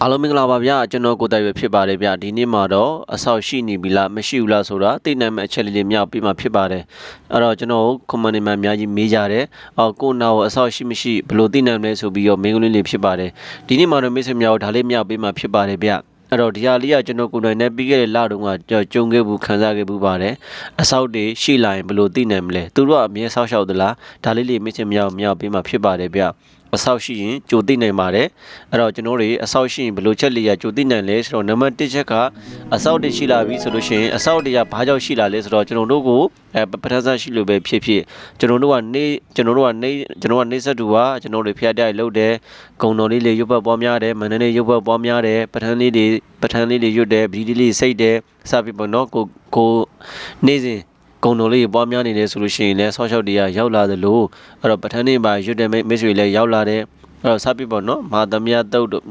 အားလုံးမင်္ဂလာပါဗျာကျွန်တော်ကိုတိုင်ပဲဖြစ်ပါတယ်ဗျာဒီနေ့မှာတော့အဆောက်ရှိနေပြီလားမရှိဘူးလားဆိုတာသိနိုင်မယ့်အချက်လေးတွေမြောက်ပြီးမှဖြစ်ပါတယ်အဲ့တော့ကျွန်တော်ကွန်မန်နေမှာအများကြီးမေးကြတယ်အော်ကိုနာကိုအဆောက်ရှိမရှိဘယ်လိုသိနိုင်မလဲဆိုပြီးတော့မင်းကလေးလေးဖြစ်ပါတယ်ဒီနေ့မှာတော့မိတ်ဆွေများကိုဒါလေးမြောက်ပြီးမှဖြစ်ပါတယ်ဗျာအဲ့တော့ဒီဟာလေးကကျွန်တော်ကိုယ်တိုင်နဲ့ပြီးခဲ့တဲ့လတုန်းကကြုံခဲ့ဘူးခံစားခဲ့ဘူးပါတယ်အဆောက်တွေရှိလာရင်ဘယ်လိုသိနိုင်မလဲသူတို့ကအမြဲဆောက်ရှောက်သလားဒါလေးလေးမိတ်ဆွေများကိုမြောက်ပြီးမှဖြစ်ပါတယ်ဗျာ အဆောက်ရှိရင်ကြိုသိနိုင်ပါတယ်အဲ့တော့ကျွန်တော်တွေအဆောက်ရှိရင်ဘယ်လိုချက်လေးရကြိုသိနိုင်လဲဆိုတော့နံပါတ်1ချက်ကအဆောက်တွေရှိလာပြီဆိုလို့ရှိရင်အဆောက်တွေကဘာကြောင့်ရှိလာလဲဆိုတော့ကျွန်တော်တို့ကိုအဲပထမဆုံးရှိလို့ပဲဖြစ်ဖြစ်ကျွန်တော်တို့ကနေကျွန်တော်တို့ကနေကျွန်တော်ကနေဆက်တူပါကျွန်တော်တို့ဖျက်တိုက်လုပ်တယ်ဂုံတော်လေးလေးရုပ်ပတ်ပွားများတယ်မန္တလေးရုပ်ပတ်ပွားများတယ်ပထမလေးတွေပထမလေးတွေရွတ်တယ်ဗီဒီလေးစိတ်တယ်စပြီပေါ့နော်ကိုကိုနေစဉ် ဂုံတော်လေးပွားများနေတယ်ဆိုလို့ရှိရင်လည်းဆော့ရှော့တွေကရောက်လာသလိုအဲ့တော့ပထမနေ့မှာရွတ်တယ်မိတ်ဆွေလည်းရောက်လာတယ်အဲ့တော့စပ်ပြပေါ့နော်မဟာသမယတုတ်တို့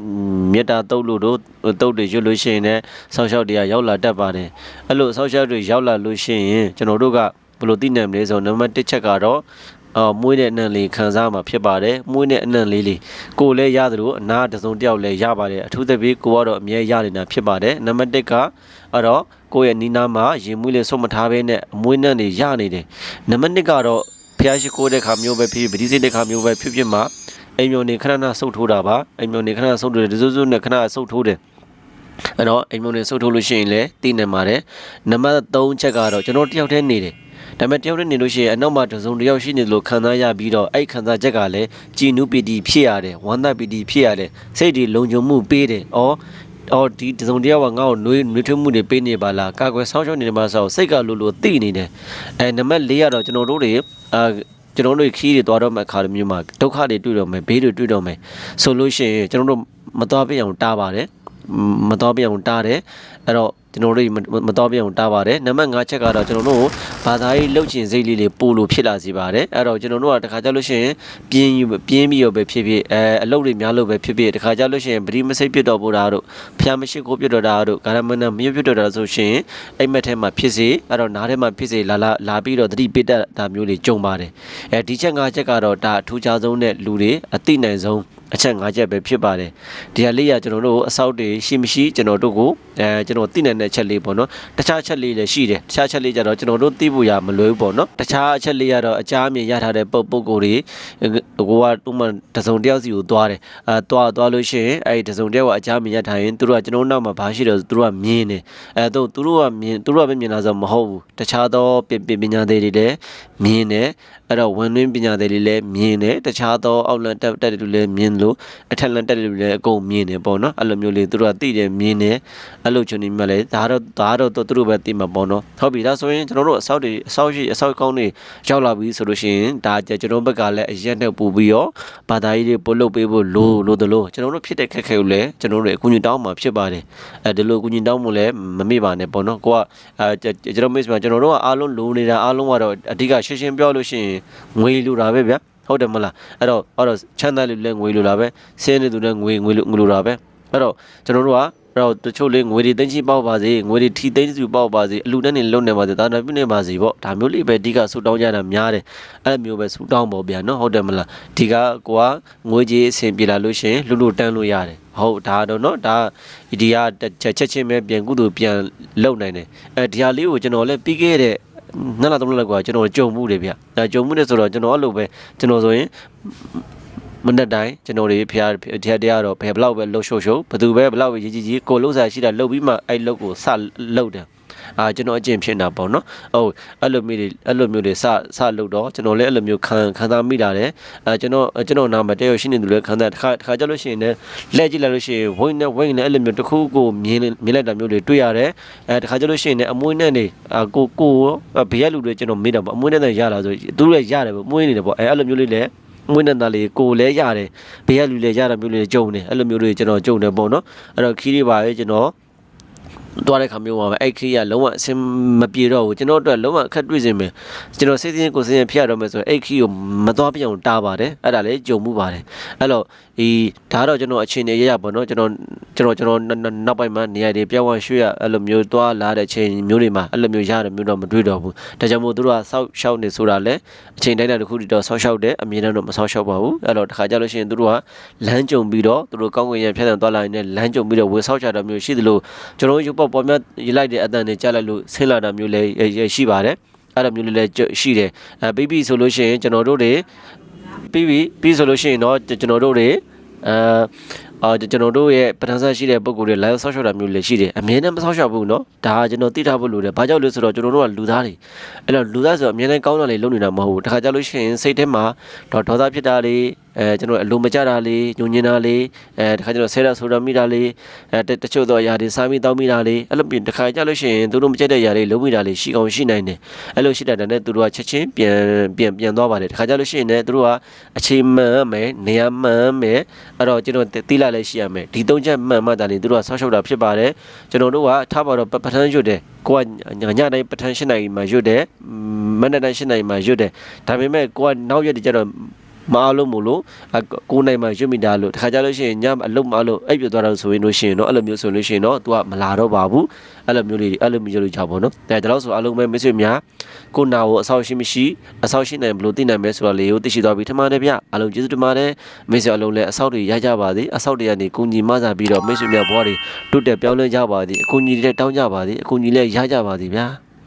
မေတ္တာတုတ်လို့တို့တုတ်တွေရွတ်လို့ရှိရင်လည်းဆောက်ရှောက်တွေကရောက်လာတတ်ပါတယ်အဲ့လိုဆောက်ရှောက်တွေရောက်လာလို့ရှိရင်ကျွန်တော်တို့ကဘယ်လိုသိနိုင်မလဲဆိုတော့နံပါတ်1ချက်ကတော့ အော်မွေးတဲ့အနံ့လေးခံစားမှာဖြစ်ပါတယ်မွေးတဲ့အနံ့လေးလေးကိုယ်လည်းရတယ်လို့အနာတစ်စုံတစ်ယောက်လည်းရပါတယ်အထူးသဖြင့်ကိုကတော့အမြဲရနေတာဖြစ်ပါတယ်နံပါတ်1ကအဲ့တော့ကိုယ့်ရဲ့နီးနားမှာရင်မွေးလေးဆုံးမထားဘဲနဲ့အမွေးနှံ့တွေရနေတယ်နံပါတ်2ကတော့ဖျားရှိခိုးတဲ့ခါမျိုးပဲဖြစ်ဖြစ်ပတိစိတ်တဲ့ခါမျိုးပဲဖြစ်ဖြစ်မှာအိမ်မျိုးနေခဏခဏဆုတ်ထိုးတာပါအိမ်မျိုးနေခဏဆုတ်ထိုးတယ်ဒဇုဇုနဲ့ခဏဆုတ်ထိုးတယ်အဲ့တော့အိမ်မျိုးနေဆုတ်ထိုးလို့ရှိရင်လည်းတည်နေပါတယ်နံပါတ်3ချက်ကတော့ကျွန်တော်တယောက်တည်းနေတယ် ဒါပေမဲ့တယောက်တည်းနေလို့ရှိရင်အနောက်မှာတစ်စုံတစ်ယောက်ရှိနေလို့ခံစားရပြီးတော့အဲ့ခံစားချက်ကလည်းကြည်နုပီတီဖြစ်ရတယ်ဝမ်းသာပီတီဖြစ်ရတယ်စိတ်တွေလုံခြုံမှုပေးတယ်ဩအော်ဒီတစုံတယောက်ကငါ့ကိုနှွေးနှွေးထွေးမှုတွေပေးနေပါလားကာကွယ်ဆောင်းရှောက်နေတယ်မှာဆိုစိတ်ကလိုလိုတိနေတယ်အဲနံပါတ်4ကတော့ကျွန်တော်တို့တွေအာကျွန်တော်တို့ခီးတွေသွားတော့မဲ့အခါမျိုးမှာဒုက္ခတွေတွေ့တော့မယ်ဘေးတွေတွေ့တော့မယ်ဆိုလို့ရှိရင်ကျွန်တော်တို့မသွားပြအောင်တားပါတယ် မသွားပြအောင်တားတယ်အဲ့တော့ကျွန်တော်တို့မတော်ပြအောင်တားပါတယ်နံပါတ်5ချက်ကတော့ကျွန်တော်တို့ဘာသာရေးလှုပ်ချင်စိတ်လေးလေးပို့လို့ဖြစ်လာစီပါတယ်အဲ့တော့ကျွန်တော်တို့ကတခါကြလို့ရှိရင်ပြင်းယူပြင်းပြီးတော့ပဲဖြစ်ဖြစ်အဲအလုပ်တွေများလို့ပဲဖြစ်ဖြစ်တခါကြလို့ရှိရင်ပရိမစိတ်ပြတ်တော်ပို့တာတို့ဖျားမရှိကိုပြတ်တော်တာတို့ဂရမဏမရွတ်ပြတ်တော်တာဆိုရှင်အိမ်မက်ထဲမှာဖြစ်စေအဲ့တော့နားထဲမှာဖြစ်စေလာလာလာပြီးတော့သတိပိတ္တတာမျိုးတွေကြုံပါတယ်အဲဒီချက်5ချက်ကတော့ဒါအထူးခြားဆုံးတဲ့လူတွေအသိနိုင်ဆုံး အချက်၅ချက်ပဲဖြစ်ပါတယ်ဒီဟာလေးကကျွန်တော်တို့အဆောက်တွေရှိမရှိကျွန်တော်တို့ကိုအဲကျွန်တော်သိနိုင်တဲ့ချက်လေးပေါ့နော်တခြားချက်လေးလည်းရှိတယ်တခြားချက်လေးကြတော့ကျွန်တော်တို့သိဖို့ရမလွယ်ဘူးပေါ့နော်တခြားအချက်လေးကတော့အကြမ်းအမြင်ရထားတဲ့ပုံပုံကိုယ်တွေကိုကတူမှတစုံတယောက်စီကိုသွားတယ်အဲသွားသွားလို့ရှိရင်အဲဒီတစုံတယောက်ကအကြမ်းအမြင်ရထားရင်သူတို့ကကျွန်တော်နောက်မှာဘာရှိတယ်သူတို့ကမြင်တယ်အဲတော့သူတို့ကမြင်သူတို့ကပဲမြင်လာဆိုမဟုတ်ဘူးတခြားသောပပညာတွေတွေလည်းမြင်တယ်အဲ့တော့ဝန်တွင်းပညာတွေလေးလည်းမြင်တယ်တခြားသောအောက်လန်တက်တက်တွေလည်းမြင်လို့အထက်လန်တက်တွေလည်းအကုန်မြင်တယ်ပေါ့နော်အဲ့လိုမျိုးလေးသူတို့ကသိတယ်မြင်တယ်အဲ့လိုချွန်နေမှလည်းဒါတော့ဒါတော့သူတို့ပဲသိမှာပေါ့နော်ဟုတ်ပြီဒါဆိုရင်ကျွန်တော်တို့အဆောက်တွေအဆောက်ရှိအဆောက်ကောင်းတွေရောက်လာပြီဆိုလို့ရှိရင်ဒါကျွန်တော်ဘက်ကလည်းအရက်နဲ့ပူပြီးတော့ဘာသာရေးတွေပို့လုပ်ပေးဖို့လိုလိုတလို့ကျွန်တော်တို့ဖြစ်တဲ့ခက်ခဲကိုလည်းကျွန်တော်တို့အကူအညီတောင်းမှာဖြစ်ပါတယ်အဲဒီလိုအကူအညီတောင်းမှုလည်းမမေ့ပါနဲ့ပေါ့နော်ကိုကအဲကျွန်တော် miss မှာကျွန်တော်တို့ကအားလုံးလိုနေတာအားလုံးကတော့အဓိကရှင်းရှင်းပြောလို့ရှိရင်ငွေလိုတာပဲဗျာ ဟုတ်တယ်မလားအဲ့တော့အဲ့တော့ချမ်းသာလူလည်းငွေလိုတာပဲဆင်းရဲသူလည်းငွေငွေလိုငွေလိုတာပဲအဲ့တော့ကျွန်တော်တို့ကအဲ့တော့တချို့လေးငွေတွေသိချင်းပေါက်ပါစေငွေတွေထီသိချင်းစုပေါက်ပါစေအလူနဲ့နေလုံနေပါစေဒါနာပြုနေပါစေပေါ့ဒါမျိုးလေးပဲအဓိကဆူတောင်းကြတာများတယ်အဲ့မျိုးပဲဆူတောင်းပေါ့ဗျာနော်ဟုတ်တယ်မလားဒီကကိုကငွေကြီးအဆင်ပြေလာလို့ရှိရင်လူလူတန်းလို့ရတယ်ဟုတ်ဒါတော့နော်ဒါဒီကချက်ချင်းပဲပြန်ကုသိုလ်ပြန်လုံနိုင်တယ်အဲဒီဟာလေးကိုကျွန်တော်လည်းပြီးခဲ့တဲ့ နှစ်လသုံးလလောက်ကကျွန်တော်ကြုံမှုတယ်ဗျဒါကြုံမှုတယ်ဆိုတော့ကျွန်တော်အဲ့လိုပဲကျွန်တော်ဆိုရင်မနေ့တိုင်းကျွန်တော်တွေဖျားဖျားတရားတော့ဘယ်ဘလောက်ပဲလှုပ်ရှုပ်ရှုပ်ဘယ်သူပဲဘလောက်ပဲကြီးကြီးကြီးကိုလှုပ်စားရှိတာလှုပ်ပြီးမှအဲ့လှုပ်ကိုစလှုပ်တယ် အာကျွန်တော်အကျင့်ဖြစ်နေတာပေါ့နော်ဟုတ်အဲ့လိုမျိုးတွေအဲ့လိုမျိုးတွေစစလုပ်တော့ကျွန်တော်လည်းအဲ့လိုမျိုးခံခံစားမိတာတယ်အဲကျွန်တော်ကျွန်တော်နာမတယောက်ရှိနေသူလည်းခံစားတစ်ခါတစ်ခါကြလို့ရှိရင်လည်းလက်ကြည့်လိုက်လို့ရှိရင်ဝိန်းနဲ့ဝိန်းနဲ့အဲ့လိုမျိုးတစ်ခုကိုမြင်မြင်လိုက်တာမျိုးတွေတွေ့ရတယ်အဲတစ်ခါကြလို့ရှိရင်လည်းအမွှေးနဲ့နေအာကိုကိုဘေးရလူတွေကျွန်တော်မေးတာပေါ့အမွှေးနဲ့ရလာဆိုသူတို့လည်းရတယ်ပေါ့မွှေးနေတယ်ပေါ့အဲအဲ့လိုမျိုးလေးလည်းမွေးနေတာလေးကိုလည်းရတယ်ဘေးကလူလည်းရတာမျိုးလေးကြုံတယ်အဲ့လိုမျိုးတွေကျွန်တော်ကြုံတယ်ပေါ့နော်အဲ့တော့ခီးတွေပါပဲကျွန်တော် သွားတဲ့ခါမျိုးမှာပဲအဲ့ခရီးကလုံးဝအဆင်မပြေတော့ဘူးကျွန်တော်တို့လုံးဝအခက်တွေ့စင်မယ်ကျွန်တော်စိတ်စင်းကိုယ်စင်းဖျက်ရတော့မယ်ဆိုရင်အဲ့ခရီးကိုမသွားပြအောင်တားပါတယ်အဲ့ဒါလည်းကြုံမှုပါတယ်အဲ့တော့ဒီဒါတော့ကျွန်တော်အချိန်နေရရပေါ့နော်ကျွန်တော် ကျွန်ကျွန်တော်ကျွန်တော်နနနောက်ပိုင်းမှာနေရာတွေပြောင်းဝရွှေ့ရအဲ့လိုမျိုးသွားလာတဲ့ချိန်မျိုးတွေမှာအဲ့လိုမျိုးရတယ်မျိုးတော့မတွေ့တော့ဘူးဒါကြောင့်မို့သူတို့ကစောက်ရှောက်နေဆိုတာလဲအချိန်တိုင်းတာတစ်ခုတည်းတော့စောက်ရှောက်တယ်အမြင်နဲ့တော့မစောက်ရှောက်ပါဘူးအဲ့တော့တစ်ခါကြလို့ရှိရင်သူတို့ကလမ်းကြုံပြီးတော့သူတို့ကောင်းကင်ရံဖြတ်သန်းသွားလာနေတဲ့လမ်းကြုံပြီးတော့ဝေဆောက်ချတာမျိုးရှိသလိုကျွန်တော်တို့ရုပ်ပေါ်ပေါ်များရေးလိုက်တဲ့အတန်တွေကြားလိုက်လို့ဆင်းလာတာမျိုးလည်းရှိပါတယ်အဲ့လိုမျိုးလည်းရှိတယ်အဲပြီးပြီဆိုလို့ရှိရင်ကျွန်တော်တို့တွေပြီးပြီပြီးဆိုလို့ရှိရင်တော့ကျွန်တော်တို့တွေအဲ အာကျွန်တော်တို့ရဲ့ပထမဆက်ရှိတဲ့ပုံကိုယ်တွေ live ဆောက်ရှောက်တာမျိုးလည်းရှိတယ်အမြဲတမ်းမဆောက်ရှောက်ဘူးเนาะဒါကကျွန်တော်သိထားဖို့လိုတယ်ဘာကြောင့်လဲဆိုတော့ကျွန်တော်တို့ကလူသားတွေအဲ့တော့လူသားဆိုတော့အမြဲတမ်းကောင်းတာလေးလုပ်နေတာမဟုတ်ဘူးတခါကြလို့ရှိရင်စိတ်ထဲမှာတော့ဒေါသဖြစ်တာလေး အဲကျွန်တော်အလိုမကျတာလေးညှို့ညင်တာလေးအဲတခါကျတော့ဆဲရဆိုရမိတာလေးအဲတချို့တော့ຢာတွေစားမိတောင်းမိတာလေးအဲ့လိုပြင်တခါကြလို့ရှိရင်သူတို့မကြိုက်တဲ့ຢာလေးလုံးမိတာလေးရှိအောင်ရှိနိုင်တယ်အဲ့လိုရှိတတ်တဲ့သူတို့ကချက်ချင်းပြန်ပြန်ပြန်သွားပါတယ်တခါကြလို့ရှိရင်လည်းသူတို့ကအချိန်မှန်မယ်နေရာမှန်မယ်အဲ့တော့ကျွန်တော်တိလာလည်းရှိရမယ်ဒီသုံးချက်မှန်မှတာလေးသူတို့ကဆောက်ရှုပ်တာဖြစ်ပါတယ်ကျွန်တော်တို့ကထားပါတော့ပထန်းရွတ်တယ်ကိုကညညတိုင်းပထန်း၈နိုင်မှာရွတ်တယ်မနေ့တိုင်း၈နိုင်မှာရွတ်တယ်ဒါပေမဲ့ကိုကနောက်ရက်တည်းကျတော့ မအားလို့မလို့ကိုနိုင်မှာရွတ်မိတာလို့တခါကြလို့ရှိရင်ညအလုံးမအားလို့အိပ်ပြသွားတာဆိုရင်လို့ရှိရင်တော့အဲ့လိုမျိုးဆိုလို့ရှိရင်တော့ तू ကမလာတော့ပါဘူးအဲ့လိုမျိုးလေးအဲ့လိုမျိုးလို့ကြောက်ပါတော့ဒါဒါတော့ဆိုအားလုံးပဲမိတ်ဆွေများကိုနာကိုအဆောက်ရှိမရှိအဆောက်ရှိနိုင်ဘလို့သိနိုင်မယ်ဆိုတော့လေကိုသိရှိသွားပြီထမတယ်ဗျအားလုံးကျေးဇူးတင်ပါတယ်မိတ်ဆွေအားလုံးလည်းအဆောက်တွေရကြပါသည်အဆောက်တွေကနေကုညီမစားပြီးတော့မိတ်ဆွေများဘွားတွေတိုးတက်ပြောင်းလဲကြပါသည်အကူညီတွေတောင်းကြပါသည်အကူညီလည်းရကြပါသည်ဗျာ